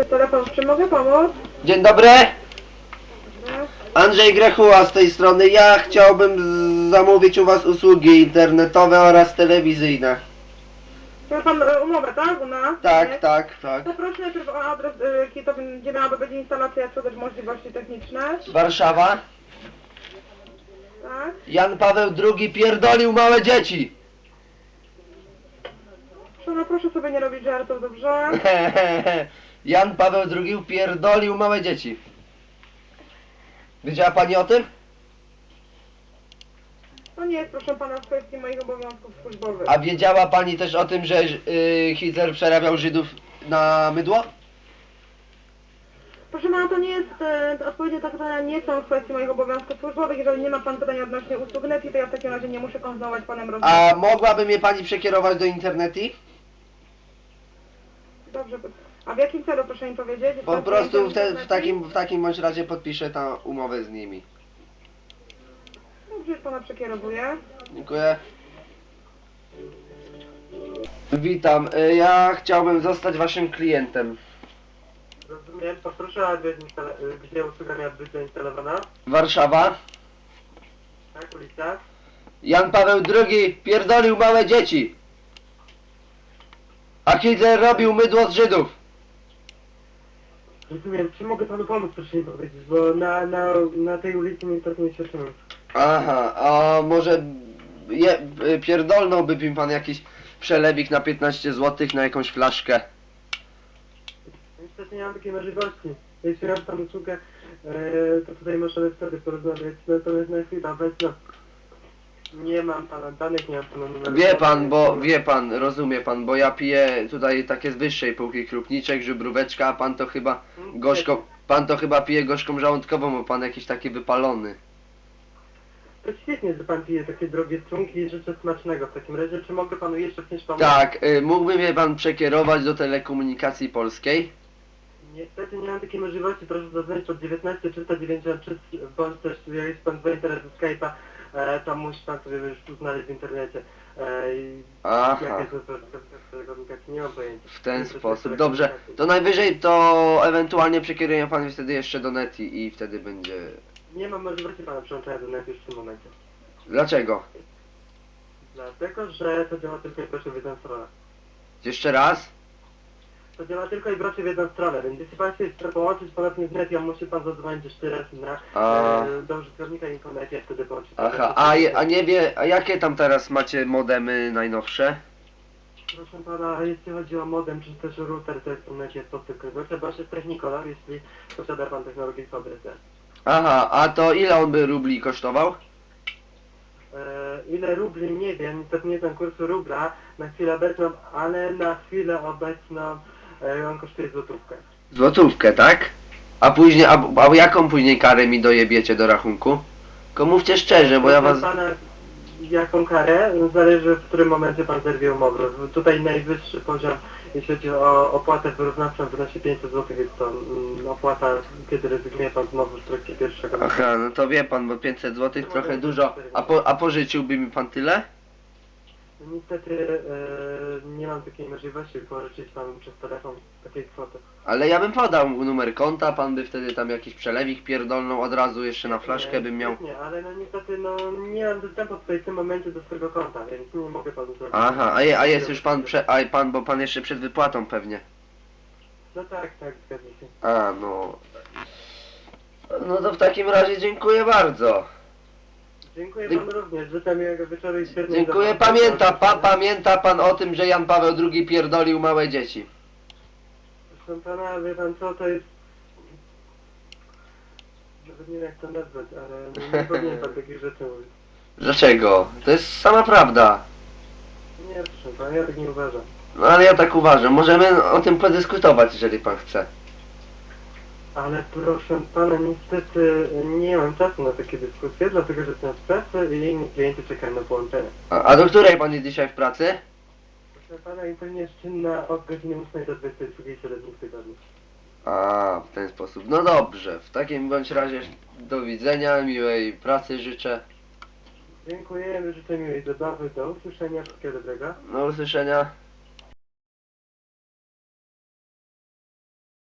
Polskie telefon, czy mogę pomóc? Dzień dobry, Andrzej Grechuła z tej strony. Ja chciałbym z- zamówić u Was usługi internetowe oraz telewizyjne. Ma pan e, umowę, tak? U nas? Tak, Nie? tak, tak. Poproszę najpierw o adres, e, jaki to gdzie miałaby być instalacja, co też możliwości techniczne. Warszawa. Tak? Jan Paweł II pierdolił małe dzieci. Szanowna, proszę sobie nie robić żartów, dobrze? Jan Paweł II pierdolił małe dzieci. Wiedziała Pani o tym? To nie proszę pana, w kwestii moich obowiązków służbowych. A wiedziała Pani też o tym, że y, Hitler przerabiał Żydów na mydło? Proszę pana, to nie jest, e, odpowiedzi na pytania nie są w kwestii moich obowiązków służbowych. Jeżeli nie ma pan pytań odnośnie usług NETI, to ja w takim razie nie muszę kontynuować panem rozmowy. A mogłaby mnie Pani przekierować do internetu? Dobrze. A w jakim celu, proszę mi powiedzieć? Po Pan prostu w, te, w, takim, w takim bądź razie podpiszę tę umowę z nimi. Dobrze, już pana przekierowuję. Dziękuję. Witam. Y, Ja chciałbym zostać Waszym klientem. Rozumiem, poproszę adres, instala- y, gdzie usługa miała być zainstalowana. Warszawa. Tak, ulica. Jan Paweł II pierdolił małe dzieci. A Hitler robił mydło z Żydów. Rozumiem, czy mogę panu pomóc, proszę mi powiedzieć, bo na, na, na tej ulicy niestety nie świadczymy. Aha, a może je, pierdolnąłby mi pan jakiś przelewik na 15 zł na jakąś flaszkę? Niestety nie mam takiej możliwości. Jeśli raz tam usługę, e, to tutaj możemy wtedy porozmawiać. Natomiast na chwilę obecną nie mam pana danych, nie mam pana numeru. Wie pan, bo wie pan, rozumie pan, bo ja piję tutaj takie z wyższej półki krupniczek, żubróweczka, a pan to chyba gorzką, pan to chyba pije gorzką żołądkową, bo pan jakiś taki wypalony. To świetnie, że pan pije takie drogie trunki i życzę smacznego. W takim razie, czy mogę panu jeszcze w czymś pomóc? Tak, y, mógłby mnie pan przekierować do telekomunikacji polskiej? Niestety nie mam takiej możliwości, proszę zadzwonić pod 19 393 bądź też jeśli pan dzwoni teraz do Skype'a, e, to musi pan sobie już znaleźć w internecie. E, i Aha, jaka jest to telekomunikacji, nie mam pojęcia. w ten sposób. Dobrze, to najwyżej to ewentualnie przekieruje pan wtedy jeszcze do Neti i wtedy będzie... Nie mam możliwości pana przyłączenia do netu już w tym momencie. Dlaczego? Dlatego, że to działa tylko i wyłącznie w jedną stronę. Jeszcze raz? To działa tylko i wyłącznie w jedną stronę, więc jeśli pan się chce połączyć ponownie z netem, musi pan zadzwonić jeszcze raz na A. e, do użytkownika internetu, a wtedy połączyć. Aha, a, je, a nie wie, a jakie tam teraz macie modemy najnowsze? Proszę pana, jeśli chodzi o modem czy też router, to jest necie to tylko zwykle, bo jest Technicolor, jeśli posiada pan technologię VDSL. Aha, a to ile on by rubli kosztował? E, ile rubli nie wiem, niestety nie znam kursu rubla na chwilę obecną, ale na chwilę obecną e, on kosztuje złotówkę. Złotówkę, tak? A później, a, a jaką później karę mi dojebiecie do rachunku? Tylko mówcie szczerze, bo ja was... Pana, jaką karę? Zależy w którym momencie pan zerwie umowę. Tutaj najwyższy poziom, jeśli chodzi o opłatę wyrównawczą wynosi 500 zł, jest to mm, opłata, kiedy rezygnuje pan z umowy w trakcie pierwszego Aha, no to wie pan, bo 500 zł trochę dużo. A, po, a pożyczyłby mi pan tyle? Niestety e, nie mam takiej możliwości pożyczyć panu przez telefon takiej kwoty. Ale ja bym podał numer konta, pan by wtedy tam jakiś przelewik pierdolną od razu jeszcze na flaszkę bym miał. Nie, ale no niestety no nie mam dostępu tutaj w tym momencie do swojego konta, więc nie mogę panu zrobić. Aha, a, je, a jest już pan, prze, a pan, bo pan jeszcze przed wypłatą pewnie. No tak, tak, zgadza się. A, no. No to w takim razie dziękuję bardzo. Dziękuję panu również, życzę miłego wieczoru i świetnej Dziękuję, zabawy. pamięta, pa, pamięta pan o tym, że Jan Paweł II pierdolił małe dzieci. Proszę pana, wie pan co, to jest... Nawet nie wiem jak to nazwać, ale nie, nie powinien pan takich rzeczy mówić. Dlaczego? To jest sama prawda. Nie, proszę pana, ja tak nie uważam. No ale ja tak uważam. Możemy o tym podyskutować, jeżeli pan chce. Ale proszę pana, niestety nie mam czasu na takie dyskusje, dlatego że jestem w pracy i inni klienci czekają na połączenie. A, a do której pan jest dzisiaj w pracy? Proszę pana, internet jest czynna od godziny 8 do 22 7 dni w tygodniu. A, w ten sposób. No dobrze. W takim bądź razie do widzenia, miłej pracy życzę. Dziękujemy, życzę miłej zabawy, do usłyszenia, wszystkiego dobrego. Do usłyszenia.